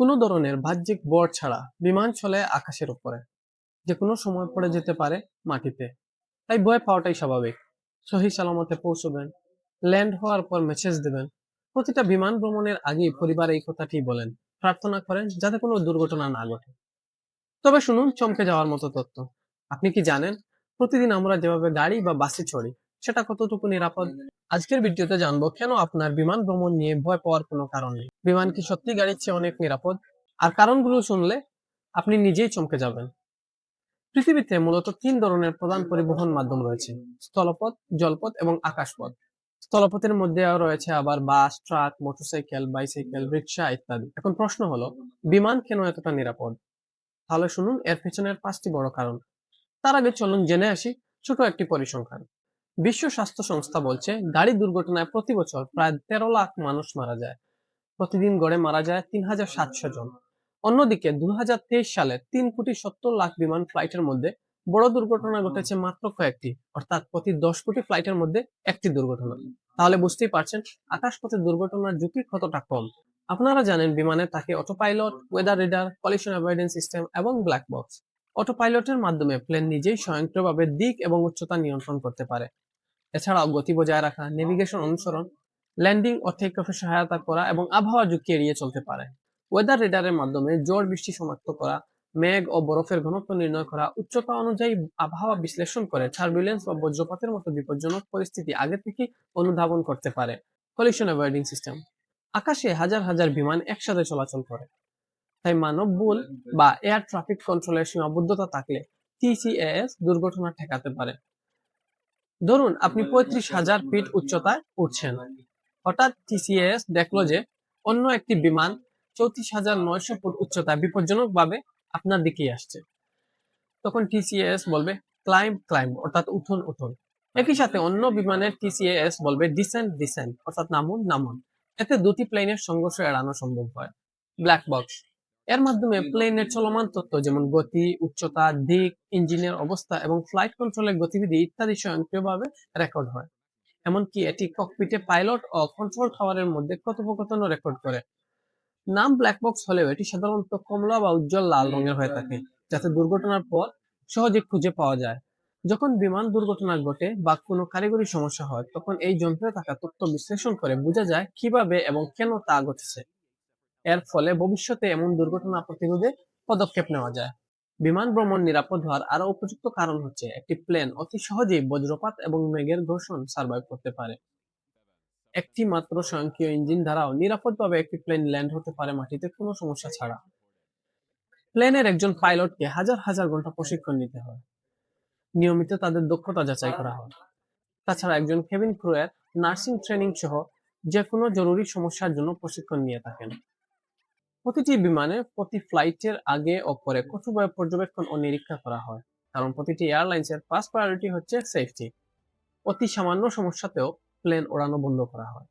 কোনো ধরনের বাহ্যিক বর ছাড়া বিমান চলে আকাশের উপরে। যে কোনো সময় পড়ে যেতে পারে মাটিতে। তাই ভয় পাওয়াটাই স্বাভাবিক। সহি সালামতে পৌঁছবেন, ল্যান্ড হওয়ার পর মেসেজ দেবেন। প্রতিটা বিমান ভ্রমণের আগে পরিবার এই কথাটি বলেন। প্রার্থনা করেন যাতে কোনো দুর্ঘটনা না ঘটে। তবে শুনুন, চমকে যাওয়ার মতো তথ্য আপনি কি জানেন? প্রতিদিন আমরা যেভাবে গাড়ি বা বাসে চড়ি সেটা কতটুকু নিরাপদ? আজকের ভিডিওতে জানব কেন আপনার বিমান ভ্রমণ নিয়ে ভয় পাওয়ার কোনো কারণ নেই? বিমান কি সত্যি গাড়ির চেয়ে অনেক নিরাপদ? আর কারণগুলো শুনলে আপনি নিজেই চমকে যাবেন। পৃথিবীতে মূলত তিন ধরনের প্রধান পরিবহন মাধ্যম রয়েছে। স্থলপথ জলপথ এবং আকাশপথ। স্থলপথের মধ্যে রয়েছে আবার bus truck motorcycle bicycle rickshaw ইত্যাদি। এখন প্রশ্ন হলো বিমান কেন এতটা নিরাপদ? তাহলে শুনুন এর পেছনের পাঁচটি বড় কারণ। তার আগে চলুন জেনে আসি ছোট একটি পরিসংখ্যান। বিশ্ব স্বাস্থ্য সংস্থা বলছে, গাড়ি দুর্ঘটনায় প্রতি বছর প্রায় তেরো লাখ মানুষ মারা যায়। প্রতিদিন গড়ে মারা যায় তিন হাজার সাতশো জন। অন্যদিকে দুই হাজার তেইশ সালে তিন কোটি সত্তর লাখ বিমান ফ্লাইটের মধ্যে বড় দুর্ঘটনা ঘটেছে মাত্র কয়েকটি, অর্থাৎ প্রতি দশ কোটি ফ্লাইটের মধ্যে একটি দুর্ঘটনা। তাহলে বুঝতেই পারছেন আকাশপথে দুর্ঘটনার ঝুঁকি কতটা কম। আপনারা জানেন বিমানে থাকে auto pilot weather reader collision avoidance system এবং ব্ল্যাক বক্স অটো পাইলটের মাধ্যমে প্লেন নিজেই স্বয়ংক্রিয়ভাবে দিক এবং উচ্চতা নিয়ন্ত্রণ করতে পারে। এছাড়াও গতি বজায় রাখা নেভিগেশন অনুসরণ ল্যান্ডিং ও সহায়তা করা এবং আবহাওয়া ঝুঁকি এড়িয়ে চলতে পারে। ওয়েদার রেডারের মাধ্যমে জোর বৃষ্টি শনাক্ত করা, মেঘ ও বরফের ঘনত্ব নির্ণয় করা, উচ্চতা অনুযায়ী আবহাওয়া বিশ্লেষণ করে টার্বুলেন্স বা বজ্রপাতের মতো বিপজ্জনক পরিস্থিতি আগে থেকে অনুধাবন করতে পারে। কলিশন অ্যাভয়েডিং সিস্টেম আকাশে হাজার হাজার বিমান একসাথে চলাচল করে। তাই মানব ভুল বা এয়ার ট্রাফিক কন্ট্রোলের সীমাবদ্ধতা থাকলে টিসিএস দুর্ঘটনা ঠেকাতে পারে। ধরুন আপনি পঁয়ত্রিশ হাজার ফিট উচ্চতায় উঠছেন। হঠাৎ টিসিএস দেখল যে অন্য একটি বিমান চৌত্রিশ হাজার নয়শো ফুট উচ্চতায় বিপজ্জনক ভাবে আপনার দিকেই আসছে। তখন টিসিএস বলবে ক্লাইম্ব ক্লাইম্ব অর্থাৎ উঠুন উঠুন। একই সাথে অন্য বিমানের টিসিএস বলবে ডিসেন্ট ডিসেন্ট অর্থাৎ নামুন নামুন। এতে দুটি প্লেনের সংঘর্ষ এড়ানো সম্ভব হয়। ব্ল্যাক বক্স এর মাধ্যমে প্লেনের চলমান তথ্য যেমন গতি উচ্চতা দিক ইঞ্জিনের অবস্থা এবং ফ্লাইট কন্ট্রোলের গতিবিধি ইত্যাদি স্বয়ংক্রিয়ভাবে রেকর্ড হয়। এমনকি এটি ককপিটে পাইলট ও কন্ট্রোল টাওয়ারের মধ্যে কথোপকথনও রেকর্ড করে। নাম ব্ল্যাক বক্স হলেও এটি সাধারণত কমলা বা উজ্জ্বল লাল রঙের হয়ে থাকে যাতে দুর্ঘটনার পর সহজে খুঁজে পাওয়া যায়। যখন বিমান দুর্ঘটনা ঘটে বা কোনো কারিগরি সমস্যা হয় তখন এই যন্ত্রে থাকা তথ্য বিশ্লেষণ করে বোঝা যায় কীভাবে এবং কেন তা ঘটেছে। এর ফলে ভবিষ্যতে এমন দুর্ঘটনা প্রতিরোধে পদক্ষেপ নেওয়া যায়। বিমান ভ্রমণ নিরাপদ হওয়ার আরও উপযুক্ত কারণ হচ্ছে, একটি প্লেন অতি সহজেই বজ্রপাত এবং মেঘের ঘর্ষণ সার্ভাইভ করতে পারে। একটি মাত্র স্বয়ংক্রিয় ইঞ্জিন দ্বারাও নিরাপদভাবে একটি প্লেন ল্যান্ড হতে পারে মাটিতে কোনো সমস্যা ছাড়া। প্লেনের একজন পাইলটকে হাজার হাজার ঘণ্টা প্রশিক্ষণ নিতে হয়। নিয়মিত তাদের দক্ষতা যাচাই করা হয়। তাছাড়া একজন কেবিন ক্রুয়ের নার্সিং ট্রেনিং সহ যে কোনো জরুরি সমস্যার জন্য প্রশিক্ষণ নিয়ে থাকেন। প্রতিটি বিমানে প্রতি ফ্লাইটের আগে ও পরে কঠোরভাবে পর্যবেক্ষণ ও নিরীক্ষা করা হয়। কারণ প্রতিটি এয়ারলাইন্সের ফার্স্ট প্রায়োরিটি হচ্ছে সেফটি অতি সামান্য সমস্যাতেও প্লেন ওড়ানো বন্ধ করা হয়।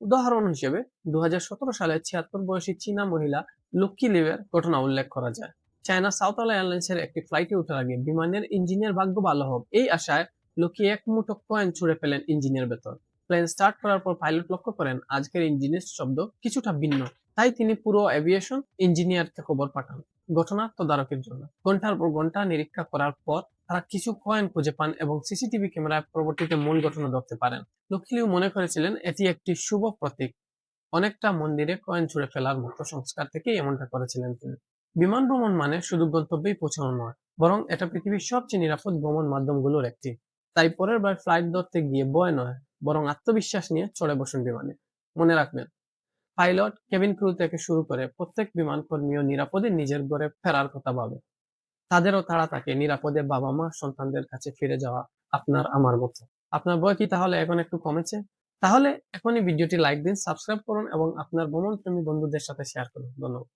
উদাহরণ হিসেবে দু হাজার সতেরো সালে ছিয়াত্তর বয়সী চীনা মহিলা লক্ষ্মী লিভের ঘটনা উল্লেখ করা যায়। চায়না সাউথ আলা এয়ারলাইন্সের একটি ফ্লাইটে ওঠার আগে বিমানের ইঞ্জিনের ভাগ্য ভালো হোক, এই আশায় লক্ষ্মী এক মুঠো কয়েন ছুড়ে ফেলেন ইঞ্জিনের ভেতর। প্লেন স্টার্ট করার পর পাইলট লক্ষ্য করেন, আজকের ইঞ্জিনের শব্দ কিছুটা ভিন্ন। তাই তিনি পুরো এভিয়েশন ইঞ্জিনিয়ারকে খবর পাঠান ঘটনার তদারকির জন্য। ঘণ্টার পর ঘণ্টা নিরীক্ষা করার পর তারা কিছু কয়েন খুঁজে পান এবং সিসিটিভি ক্যামেরায় পরবর্তীতে মূল ঘটনা ধরতে পারেন। লক্ষ্মীলিও মনে করেছিলেন, এটি একটি শুভ প্রতীক। অনেকটা মন্দিরে কয়েন ছুড়ে ফেলার মতো সংস্কার থেকে এমনটা করেছিলেন তিনি। বিমান ভ্রমণ মানে শুধু গন্তব্যেই পৌঁছানো নয়, বরং এটা পৃথিবীর সবচেয়ে নিরাপদ ভ্রমণ মাধ্যমগুলোর একটি। তাই পরের বার ফ্লাইট ধরতে গিয়ে বয় নয়, বরং আত্মবিশ্বাস নিয়ে চড়ে বসুন বিমানে। মনে রাখবেন পাইলট কেবিন ক্রু থেকে শুরু করে প্রত্যেক বিমান কর্মীও নিরাপদে নিজের ঘরে ফেরার কথা ভাবে। তাদেরও তারা তাকে নিরাপদে বাবা মা সন্তানদের কাছে ফিরে যাওয়া আপনার আমার মতো। আপনার বয় কি তাহলে এখন একটু কমেছে? তাহলে এখনই ভিডিওটি লাইক দিন, সাবস্ক্রাইব করুন এবং আপনার ভ্রমণ প্রেমী বন্ধুদের সাথে শেয়ার করুন। ধন্যবাদ।